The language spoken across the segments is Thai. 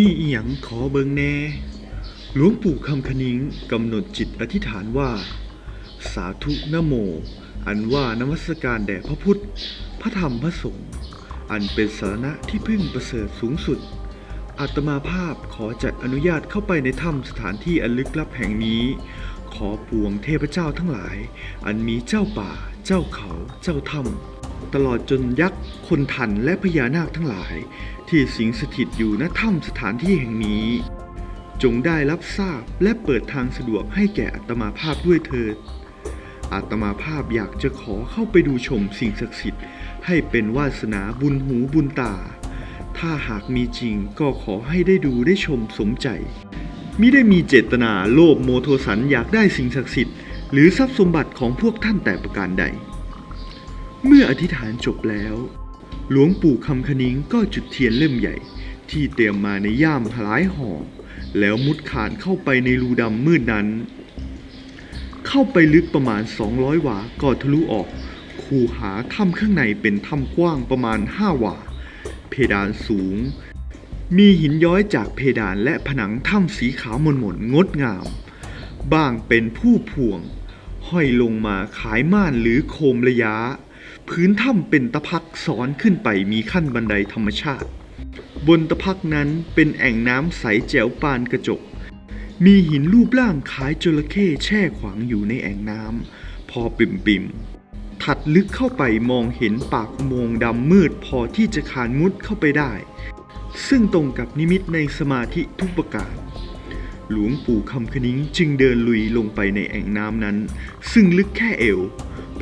มีอีหยังขอเบิงแน่ หลวงปู่คำคณิงกำหนดจิตอธิษฐานว่า สาธุนโม อันว่านมัสการแด่พระพุทธ พระธรรมพระสงฆ์อันเป็นสาระที่พึ่งประเสริฐสูงสุดอาตมาภาพขอจัดอนุญาตเข้าไปในถ้ำสถานที่อันลึกลับแห่งนี้ ขอปวงเทพเจ้าทั้งหลาย อันมีเจ้าป่า เจ้าเขา เจ้าถ้ำ ตลอดจนยักษ์คนทันและพญานาคทั้งหลาย ที่สิงสถิตอยู่ณถ้ำสถานที่แห่งนี้ จงได้รับทราบและเปิดทางสะดวกให้แก่อัตมาภาพด้วยเถิดอาตมาภาพอยากจะขอเข้าไปดูชมสิ่งศักดิ์สิทธิ์ ให้เป็นวาสนาบุญหูบุญตา ถ้าหากมีจริงก็ขอให้ได้ดูได้ชมสมใจมิได้มีเจตนาโลภโมโทสันอยากได้สิ่งศักดิ์สิทธิ์หรือทรัพย์สมบัติของพวกท่านแต่ประการใด เมื่ออธิษฐานจบแล้ว หลวงปู่คำคณิงก็จุดเทียนเล่มใหญ่ ที่เตรียมมาในย่ามหลายห่อแล้วมุดขานเข้าไปในรูดำมืดนั้น เข้าไปลึกประมาณ 200 หวาก็ทะลุออก คูหาถ้ำข้างในเป็นถ้ำกว้างประมาณ 5 หวา เพดานสูง มีหินย้อยจากเพดานและผนังถ้ำสีขาวมนมนๆงดงาม บ้างเป็นผู้พวง ห้อยลงมาขายม่านหรือโคมระยะ พื้นถ้ำเป็นตะพักซ้อนขึ้นไปมีขั้นบันไดธรรมชาติ บนตะพักนั้นเป็นแอ่งน้ำใสแจ๋วปานกระจก มีหินรูปร่างคล้ายจระเข้แช่ขวางอยู่ในแอ่งน้ำพอปิ่มปิมถัดลึกเข้าไปมองเห็นปากอุโมงค์ดำมืดพอที่จะขานมุดเข้าไปได้ ซึ่งตรงกับนิมิตในสมาธิทุกประการหลวงปู่คำคณิ้งจึงเดินลุยลงไปในแอ่งน้ำนั้น ซึ่งลึกแค่เอว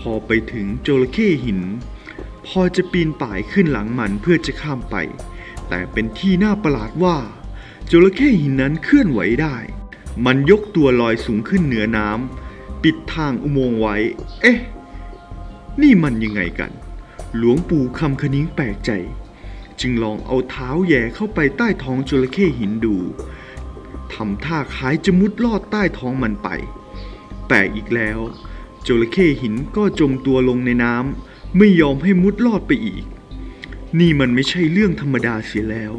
พอไปถึงจระเข้หิน พอจะปีนป่ายขึ้นหลังมันเพื่อจะข้ามไป แต่เป็นที่น่าประหลาดว่าจระเข้หินนั้นเคลื่อนไหวได้ มันยกตัวลอยสูงขึ้นเหนือน้ำปิดทางอุโมงค์ไว้ เอ๊ะ นี่มันยังไงกัน หลวงปู่คำคณิ้งแปลกใจ จึงลองเอาเท้าแย่เข้าไปใต้ท้องจระเข้หินดูทำท่าคล้ายจะมุดลอดใต้ท้องมันไป แปลกอีกแล้ว จระเข้หินก็จมตัวลงในน้ำไม่ยอมให้มุดลอดไปอีก นี่มันไม่ใช่เรื่องธรรมดาเสียแล้ว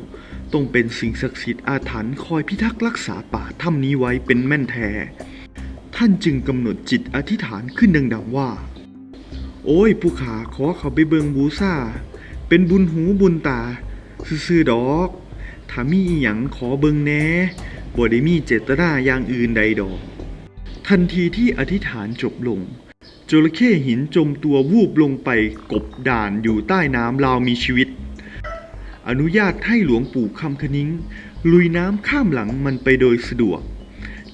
ต้องเป็นสิ่งศักดิ์สิทธิ์อาถรรพ์คอยพิทักษ์รักษาป่าถ้ำนี้ไว้เป็นแม่นแท้ ท่านจึงกำหนดจิตอธิษฐานขึ้นดังๆว่า โอ้ยผู้ขาขอเขาไปเบิงบูซาเป็นบุญหูบุญตา ซื่อๆดอกถ้ามีอีหยังขอเบิงแหน่บ่ได้มีเจตนาอย่างอื่นใดดอก ทันทีที่อธิษฐานจบลง จระเข้หินจมตัววูบลงไปกบด่านอยู่ใต้น้ำราวมีชีวิต อนุญาตให้หลวงปู่คำคณิงลุยน้ำข้ามหลังมันไปโดยสะดวก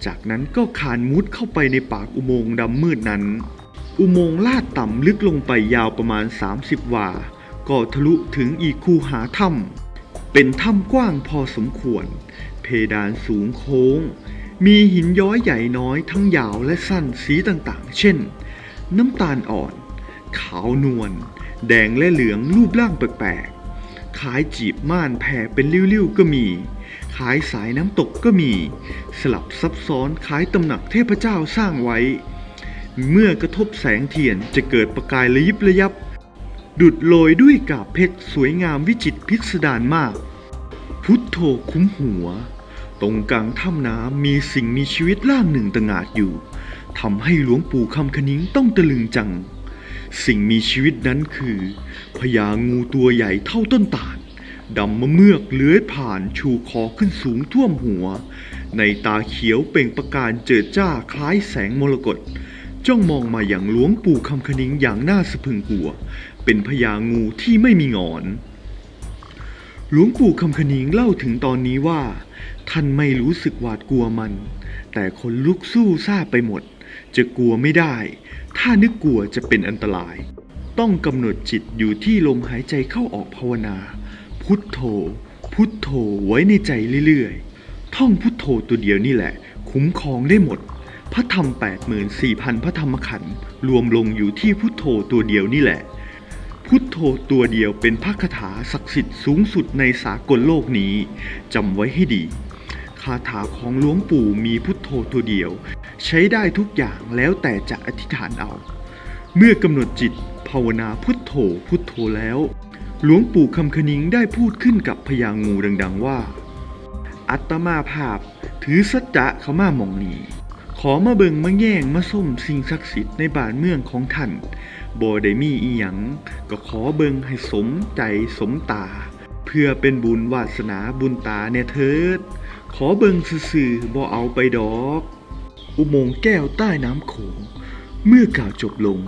จากนั้นก็ขานมุดเข้าไปในปากอุโมงค์ดำมืดนั้น อุโมงค์ลาดต่ำลึกลงไปยาวประมาณ 30 วา ก็ทะลุถึงอีกคูหาถ้ำเป็นถ้ำกว้างพอสมควร เพดานสูงโค้ง มีหินย้อยใหญ่น้อยทั้งยาวและสั้นสีต่างๆ เช่น น้ำตาลอ่อน ขาวนวล แดงและเหลืองรูปร่างแปลกๆ ขายจีบม่านแผ่เป็นริ้วๆ ก็มี ขายสายน้ำตกก็มี สลับซับซ้อนคล้ายตำหนักเทพเจ้าสร้างไว้ เมื่อกระทบแสงเทียนจะเกิดประกายระยิบระยับ ดุดโรยด้วยกาบเพชรสวยงามวิจิตรพิสดารมาก พุทโธคุ้มหัว ตรงกลางถ้ำน้ำมีสิ่งมีชีวิตร่างหนึ่งตะงาดอยู่ทำให้หลวงปู่คำคณิ้งต้องตะลึงจัง สิ่งมีชีวิตนั้นคือพญางูตัวใหญ่เท่าต้นตาลดำมะเมือกเลื้อยผ่านชูคอขึ้นสูงท่วมหัว ในตาเขียวเปล่งประกายเจิดจ้าคล้ายแสงมรกตจ้องมองมาอย่างหลวงปู่คำคณิ้งอย่างน่าสะพรึงกลัว เป็นพญางูที่ไม่มีงอน หลวงปู่คำคณิงเล่าถึงตอนนี้ว่า ท่านไม่รู้สึกหวาดกลัวมัน แต่คนลุกสู้ซาไปหมด จะกลัวไม่ได้ ถ้านึกกลัวจะเป็นอันตราย ต้องกำหนดจิตอยู่ที่ลมหายใจเข้าออกภาวนา พุทโธ พุทโธไว้ในใจเรื่อยๆ ท่องพุทโธตัวเดียวนี่แหละ คุ้มครองได้หมด พระธรรม 84,000 พระธรรมขันธ์รวมลงอยู่ที่พุทโธตัวเดียวนี่แหละ พุทโธตัวเดียวเป็นพระคาถาศักดิ์สิทธิ์สูงสุดในสากลโลกนี้จำไว้ให้ดี คาถาของหลวงปู่มีพุทโธตัวเดียว ใช้ได้ทุกอย่างแล้วแต่จะอธิษฐานเอา เมื่อกำหนดจิตภาวนาพุทโธพุทโธแล้ว หลวงปู่คำคณิงได้พูดขึ้นกับพญางูดัง ๆ ว่า อัตมาภาพถือสัจจะขามามองนี้ขอมาเบิงมาแย่งมาส้มสิ่งศักดิ์สิทธิ์ในบ้านเมืองของท่าน บ่ได้มีอีหยังก็ขอเบิงให้สมใจสมตา เพื่อเป็นบุญวาสนาบุญตาเนี่ยเถิด ขอเบิงซื่อๆบ่เอาไปดอก อุโมงค์แก้วใต้น้ำโขง เมื่อกล่าวจบลง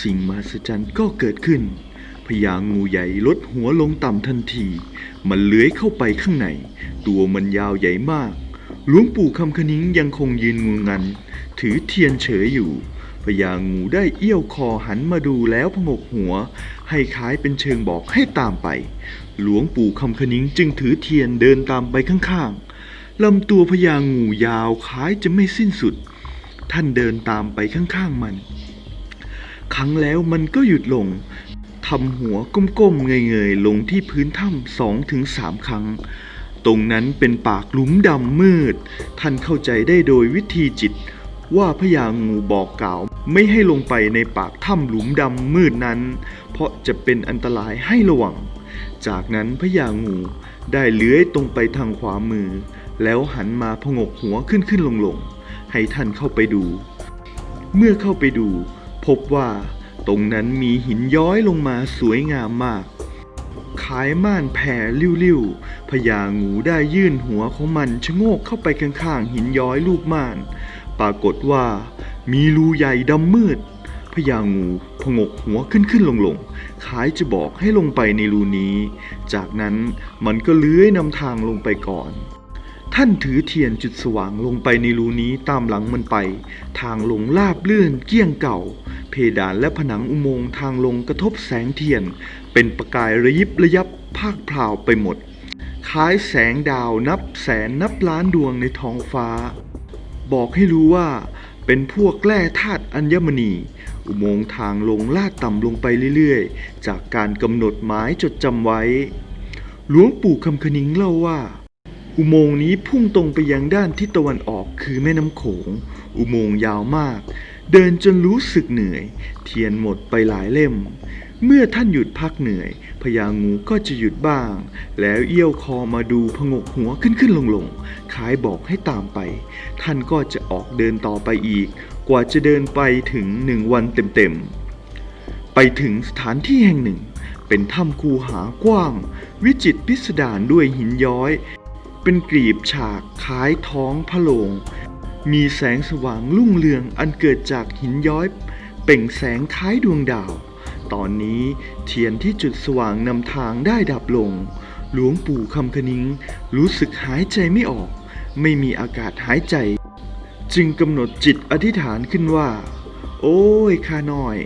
สิ่งมหัศจรรย์ก็เกิดขึ้นพญางูใหญ่ลดหัวลงต่ำทันที มันเลื้อยเข้าไปข้างใน ตัวมันยาวใหญ่มาก หลวงปู่คำคณิ้งยังคงยืนงูงัน ถือเทียนเฉยอยู่ พญางูได้เอี้ยวคอหันมาดูแล้วพงกหัว ให้คล้ายเป็นเชิงบอกให้ตามไป หลวงปู่คำคณิ้งจึงถือเทียนเดินตามไปข้างๆลำตัวพญางูยาวคล้ายจะไม่สิ้นสุด ท่านเดินตามไปข้างๆมัน ครั้งแล้วมันก็หยุดลงทำหัวก้มๆเงยๆลงที่พื้นถ้ำสองถึงสามครั้งตรงนั้นเป็นปากหลุมดำมืด ท่านเข้าใจได้โดยวิธีจิต ว่าพญางูบอกกล่าวไม่ให้ลงไปในปากถ้ำหลุมดำมืดนั้น เพราะจะเป็นอันตรายให้ระวัง จากนั้นพญางูได้เลื้อยตรงไปทางขวามือ แล้วหันมาพงกหัวขึ้นขึ้นลงลงให้ท่านเข้าไปดู เมื่อเข้าไปดู พบว่าตรงนั้นมีหินย้อยลงมาสวยงามมากขายม่านแผ่ลิ้วๆพญางูได้ยื่นหัวของมันชะโงกเข้าไปข้างๆหินย้อยรูปม่าน ปรากฏว่ามีรูใหญ่ดำมืดพญางูพงกหัวขึ้นขึ้นลงลงคล้ายจะบอกให้ลงไปในรูนี้ จากนั้นมันก็เลื้อยนำทางลงไปก่อน ท่านถือเทียนจุดสว่างลงไปในรูนี้ตามหลังมันไป ทางลงลาบเลื่อนเกี้ยงเก่า เพดานและผนังอุโมงค์ทางลงกระทบแสงเทียน เป็นประกายระยิบระยับภาคพราวไปหมด คล้ายแสงดาวนับแสนนับล้านดวงในท้องฟ้า บอกให้รู้ว่าเป็นพวกแร่ธาตุอัญมณี อุโมงค์ทางลงลาดต่ำลงไปเรื่อยๆ จากการกำหนดหมายจดจำไว้ หลวงปู่คำคณิงเล่าว่า อุโมงค์นี้พุ่งตรงไปยังด้านทิศตะวันออกคือแม่น้ำโขง อุโมงค์ยาวมาก เดินจนรู้สึกเหนื่อย เทียนหมดไปหลายเล่ม เมื่อท่านหยุดพักเหนื่อยพญางูก็จะหยุดบ้าง แล้วเอี้ยวคอมาดูพงกหัวขึ้นขึ้นลงลงคล้ายบอกให้ตามไป ท่านก็จะออกเดินต่อไปอีก กว่าจะเดินไปถึงหนึ่งวันเต็มๆ ไปถึงสถานที่แห่งหนึ่ง เป็นถ้ำคูหากว้าง วิจิตพิสดารด้วยหินย้อย เป็นกรีบฉากคล้ายท้องพระโลง มีแสงสว่างรุ่งเรืองอันเกิดจากหินย้อย เป่งแสงคล้ายดวงดาว ตอนนี้เทียนที่จุดสว่างนำทางได้ดับลง หลวงปู่คำคณิงรู้สึกหายใจไม่ออก ไม่มีอากาศหายใจ จึงกำหนดจิตอธิษฐานขึ้นว่า โอ้ยข้าน้อย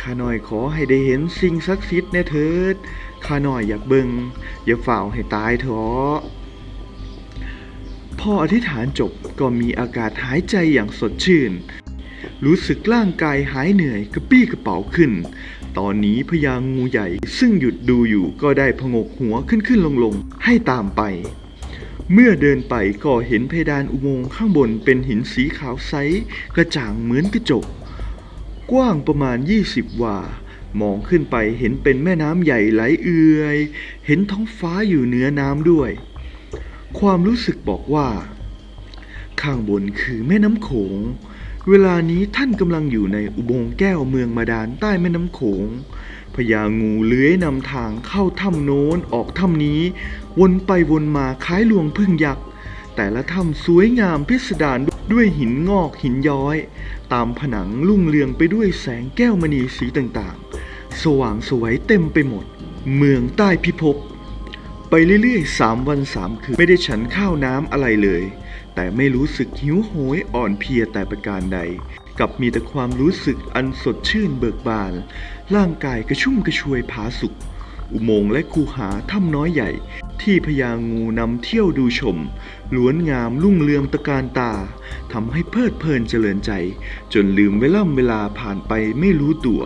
ข้าน้อยขอให้ได้เห็นสิ่งศักดิ์สิทธิ์แน่เถิดข้าน้อยอยากเบิงอย่าฝ่าให้ตายเถอะ พออธิษฐานจบก็มีอากาศหายใจอย่างสดชื่น รู้สึกร่างกายหายเหนื่อยกระปี้กระเป๋าขึ้น ตอนนี้พญางูใหญ่ซึ่งหยุดดูอยู่ก็ได้พงกหัวขึ้นขึ้นลงลงให้ตามไป เมื่อเดินไปก็เห็นเพดานอุโมงค์ข้างบนเป็นหินสีขาวใสกระจ่างเหมือนกระจก กว้างประมาณ 20 วามองขึ้นไปเห็นเป็นแม่น้ำใหญ่ไหลเอื่อย เห็นท้องฟ้าอยู่เหนือน้ำด้วย ความรู้สึกบอกว่า ข้างบนคือแม่น้ำโขง เวลานี้ท่านกำลังอยู่ในอุโมงค์แก้วเมืองมาดานใต้แม่น้ำโขงพญางูเลื้อยนำทางเข้าถ้ำโน้นออกถ้ำนี้ วนไปวนมาคล้ายลวงพึ่งยักษ์แต่ละถ้ำสวยงามพิสดารด้วยหินงอกหินย้อย ตามผนังลุ่งเรืองไปด้วยแสงแก้วมณีสีต่างๆ สว่างสวยเต็มไปหมด เมืองใต้พิภพ ไปเรื่อยๆสามวันสามคืน ไม่ได้ฉันข้าวน้ำอะไรเลย แต่ไม่รู้สึกหิวโหยอ่อนเพลียแต่ประการใด กับมีแต่ความรู้สึกอันสดชื่นเบิกบาน ร่างกายกระชุ่มกระชวยผาสุก อุโมงค์และคูหาถ้ำน้อยใหญ่ ที่พญางูนำเที่ยวดูชม ล้วนงามรุ่งเรืองตะการตาทำให้เพลิดเพลินเจริญใจ จนลืมเวล่ำเวลาผ่านไปไม่รู้ตัว